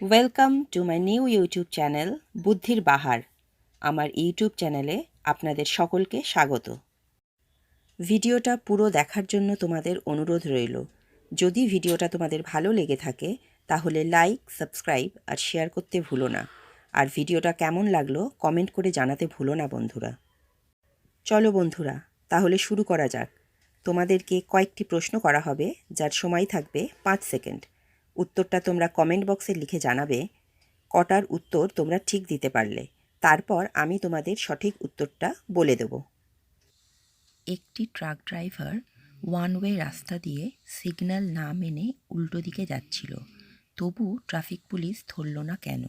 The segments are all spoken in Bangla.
Welcome to my new YouTube channel বুদ্ধির বাহার আমার ইউটিউব চ্যানেলে আপনাদের সকলকে স্বাগত। ভিডিওটা পুরো দেখার জন্য তোমাদের অনুরোধ রইল। যদি ভিডিওটা তোমাদের ভালো লেগে থাকে, তাহলে লাইক সাবস্ক্রাইব আর শেয়ার করতে ভুলো না। আর ভিডিওটা কেমন লাগল কমেন্ট করে জানাতে ভুলো না, বন্ধুরা। চলো বন্ধুরা, তাহলে শুরু করা যাক। তোমাদেরকে কয়েকটি প্রশ্ন করা হবে, যার সময় থাকবে পাঁচ সেকেন্ড। উত্তরটা তোমরা কমেন্ট বক্সে লিখে জানাবে, কটার উত্তর তোমরা ঠিক দিতে পারলে। তারপর আমি তোমাদের সঠিক উত্তরটা বলে দেব। একটি ট্রাক ড্রাইভার ওয়ান ওয়ে রাস্তা দিয়ে সিগন্যাল না মেনে উল্টো দিকে যাচ্ছিল। তবু ট্রাফিক পুলিশ ধরল না কেন?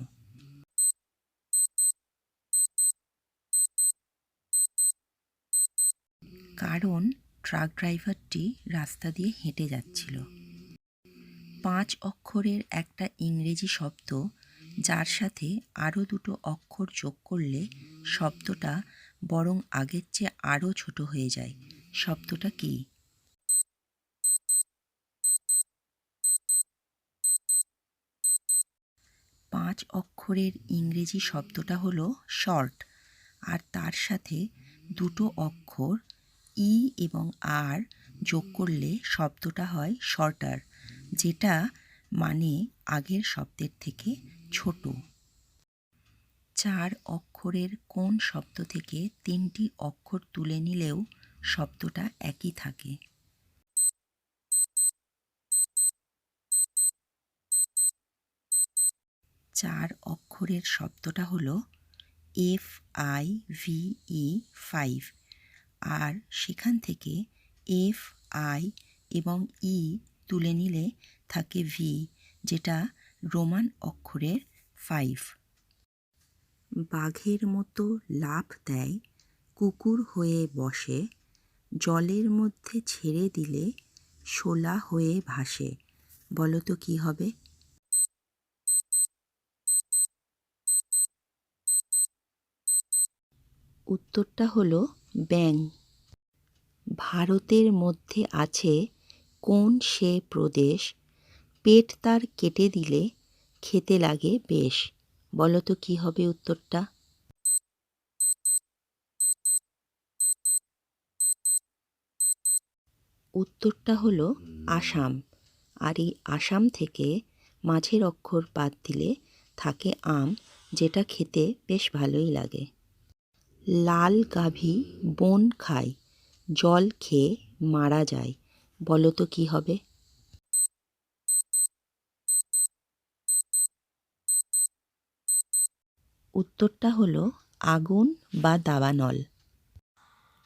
কারণ ট্রাক ড্রাইভারটি রাস্তা দিয়ে হেঁটে যাচ্ছিল। পাঁচ অক্ষরের একটা ইংরেজি শব্দ যার সাথে আরও দুটো অক্ষর যোগ করলে শব্দটা বরং আগের চেয়ে আরও ছোট হয়ে যায়। শব্দটা কী? পাঁচ অক্ষরের ইংরেজি শব্দটা হলো শর্ট আর তার সাথে দুটো অক্ষর ই এবং আর যোগ করলে শব্দটা হয় শর্টার। যেটা মানে আগের শব্দের থেকে ছোট। চার অক্ষরের কোন শব্দ থেকে তিনটি অক্ষর তুলে নিলেও শব্দটা একই থাকে। চার অক্ষরের শব্দটা হলো F I V E five আর সেখান থেকে এফ আই এবং ই তুলে নিলে থাকে ভি যেটা রোমান অক্ষরের ফাইভ বাঘের মতো লাফ দেয়, কুকুর হয়ে বসে, জলের মধ্যে ছেড়ে দিলে শোলা হয়ে ভাসে। বলো তো কী হবে? উত্তরটা হলো ব্যাং ভারতের মধ্যে আছে কোন সে প্রদেশ পেট তার কেটে দিলে খেতে লাগে বেশ। বলো তো কী হবে উত্তরটা? উত্তরটা হলো আসাম। আর এই আসাম থেকে মাঝের অক্ষর বাদ দিলে থাকে আম, যেটা খেতে বেশ ভালোই লাগে। লাল গাভী বন খায়, জল খেয়ে মারা যায়। বলো তো কী হবে? উত্তরটা হলো আগুন বা দাবানল।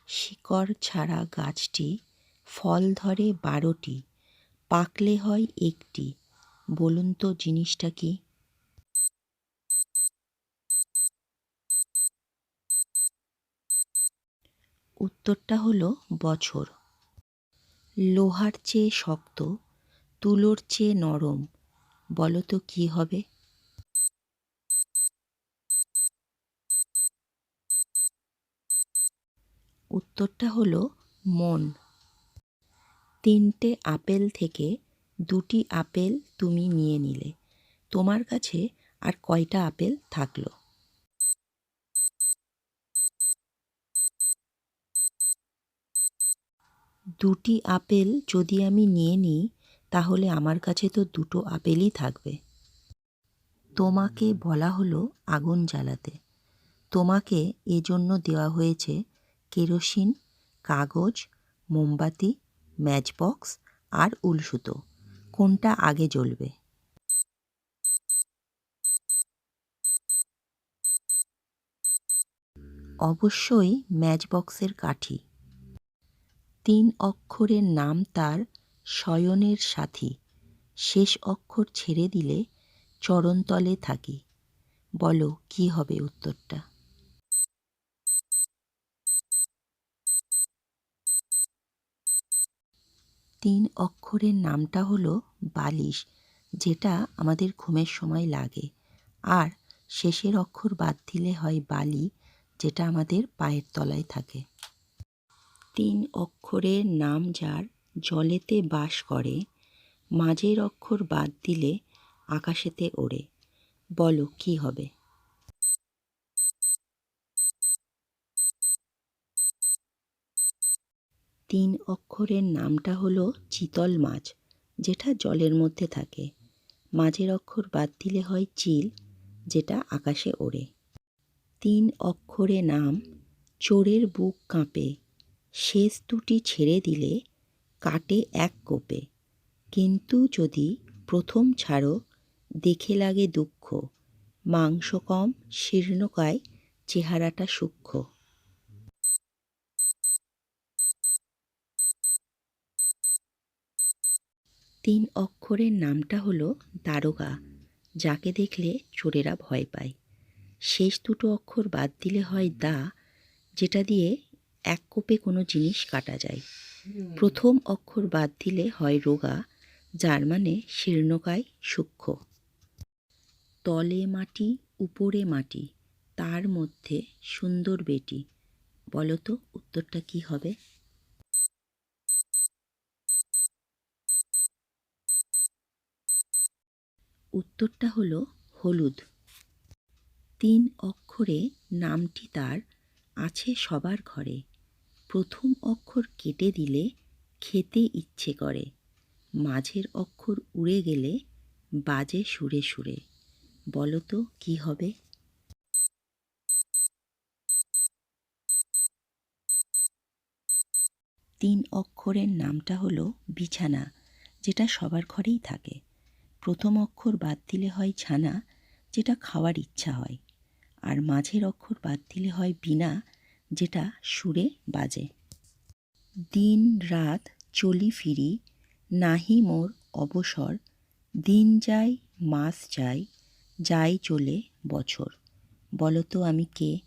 শিকড় ছাড়া গাছটি ফল ধরে বারোটি, পাকলে হয় একটি। বলুন তো জিনিসটা কি? উত্তরটা হলো বছর। লোহার চেয়ে শক্ত, তুলোর চেয়ে নরম বলো তো কী হবে? উত্তরটা হলো মন। তিনটে আপেল থেকে দুটি আপেল তুমি নিয়ে নিলে। তোমার কাছে আর কয়টা আপেল থাকল? দুটি আপেল যদি আমি নিয়ে নিই, তাহলে আমার কাছে তো দুটো আপেলই থাকবে। তোমাকে বলা হলো আগুন জ্বালাতে। তোমাকে এজন্য দেওয়া হয়েছে কেরোসিন, কাগজ, মোমবাতি, ম্যাচবক্স আর উলসুতো। কোনটা আগে জ্বলবে? অবশ্যই ম্যাচবক্সের কাঠি। তিন অক্ষরের নাম তার শয়নের সাথী। শেষ অক্ষর ছেড়ে দিলে চরণতলে থাকি। বলো, কি হবে উত্তরটা? তিন অক্ষরের নামটা হলো বালিশ, যেটা আমাদের ঘুমের সময় লাগে। আর শেষের অক্ষর বাদ দিলে হয় বালি, যেটা আমাদের পায়ের তলায় থাকে। তিন অক্ষরের নাম যার জলেতে বাস করে, মাঝের অক্ষর বাদ দিলে আকাশেতে ওড়ে। বলো, কি হবে? তিন অক্ষরের নামটা হলো চিতল মাছ, যেটা জলের মধ্যে থাকে। মাঝের অক্ষর বাদ দিলে হয় চিল, যেটা আকাশে ওড়ে। তিন অক্ষরে নাম, চোরের বুক কাঁপে শেষ দুটি ছেড়ে দিলে কাটে এক কোপে। কিন্তু যদি প্রথম ছাড়ো, দেখে লাগে দুঃখ। মাংস কম, শীর্ণকায়, চেহারাটা সূক্ষ্ম। তিন অক্ষরের নামটা হলো দারোগা, যাকে দেখলে চোরেরা ভয় পায়। শেষ দুটো অক্ষর বাদ দিলে হয় দা, যেটা দিয়ে এক কোপে কোনো জিনিস কাটা যায়। প্রথম অক্ষর বাদ দিলে হয় রোগা যার মানে শীর্ণকায় সূক্ষ্ম। তলে মাটি উপরে মাটি তার মধ্যে সুন্দর বেটি। বলতো উত্তরটা কি হবে? উত্তরটা হলো হলুদ। তিন অক্ষরে নামটি তার আছে সবার ঘরে। প্রথম অক্ষর কেটে দিলে খেতে ইচ্ছে করে। মাঝের অক্ষর উড়ে গেলে বাজে সুরে সুরে। বলো তো, কী হবে? তিন অক্ষরের নামটা হলো বিছানা, যেটা সবার ঘরেই থাকে। প্রথম অক্ষর বাদ দিলে হয় ছানা, যেটা খাওয়ার ইচ্ছা হয়। আর মাঝের অক্ষর বাদ দিলে হয় বিনা যেটা সুরে বাজে। দিন রাত চলি ফিরি, নাহি মোর অবসর। দিন যায়, মাস যায় যাই চলে বছর। বলো তো আমি কে?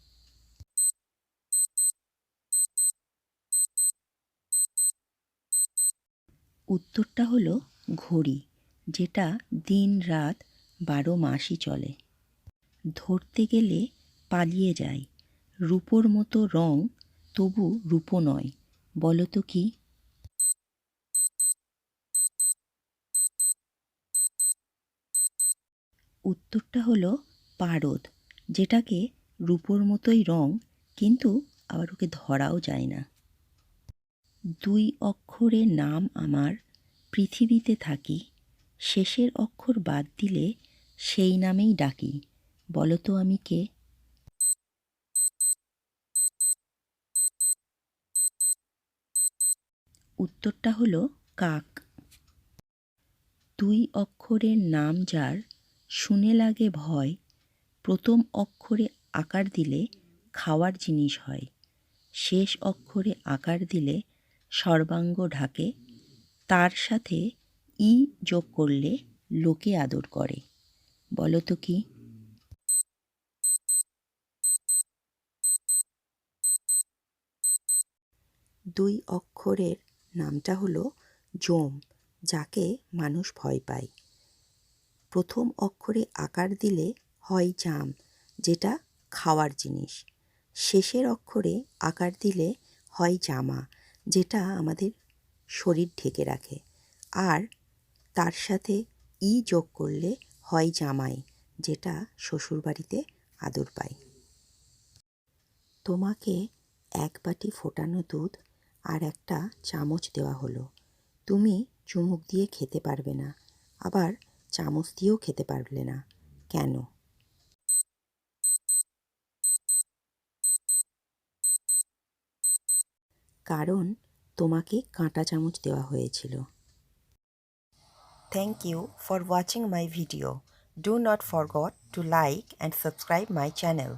উত্তরটা হলো ঘড়ি, যেটা দিন রাত বারো মাসই চলে। ধরতে গেলে পালিয়ে যায়। রূপোর মতো রং, তবু রূপো নয়। বলো তো কি? উত্তরটা হলো পারদ, যেটাকে রূপোর মতোই রং, কিন্তু আবার ওকে ধরাও যায় না। দুই অক্ষরে নাম আমার, পৃথিবীতে থাকি, শেষের অক্ষর বাদ দিলে সেই নামেই ডাকি। বলো তো আমি কে? উত্তরটা হলো কাক। দুই অক্ষরের নাম যার, শুনে লাগে ভয়। প্রথম অক্ষরে আকার দিলে খাওয়ার জিনিস হয়। শেষ অক্ষরে আকার দিলে সর্বাঙ্গ ঢাকে। তার সাথে ই যোগ করলে লোকে আদর করে। বলো তো কি? দুই অক্ষরের নামটা হলো জম, যাকে মানুষ ভয় পায়। প্রথম অক্ষরে আকার দিলে হয় জাম, যেটা খাওয়ার জিনিস। শেষের অক্ষরে আকার দিলে হয় জামা, যেটা আমাদের শরীর ঢেকে রাখে। আর তার সাথে ই যোগ করলে হয় জামাই, যেটা শ্বশুরবাড়িতে আদর পায়। তোমাকে এক বাটি ফোটানো দুধ আর একটা চামচ দেওয়া হলো। তুমি চুমুক দিয়ে খেতে পারবে না। আবার চামচ দিয়েও খেতে পারলে না। কেন? কারণ তোমাকে কাঁটা চামচ দেওয়া হয়েছিল। Thank you for watching my video do not forgot to like and subscribe my channel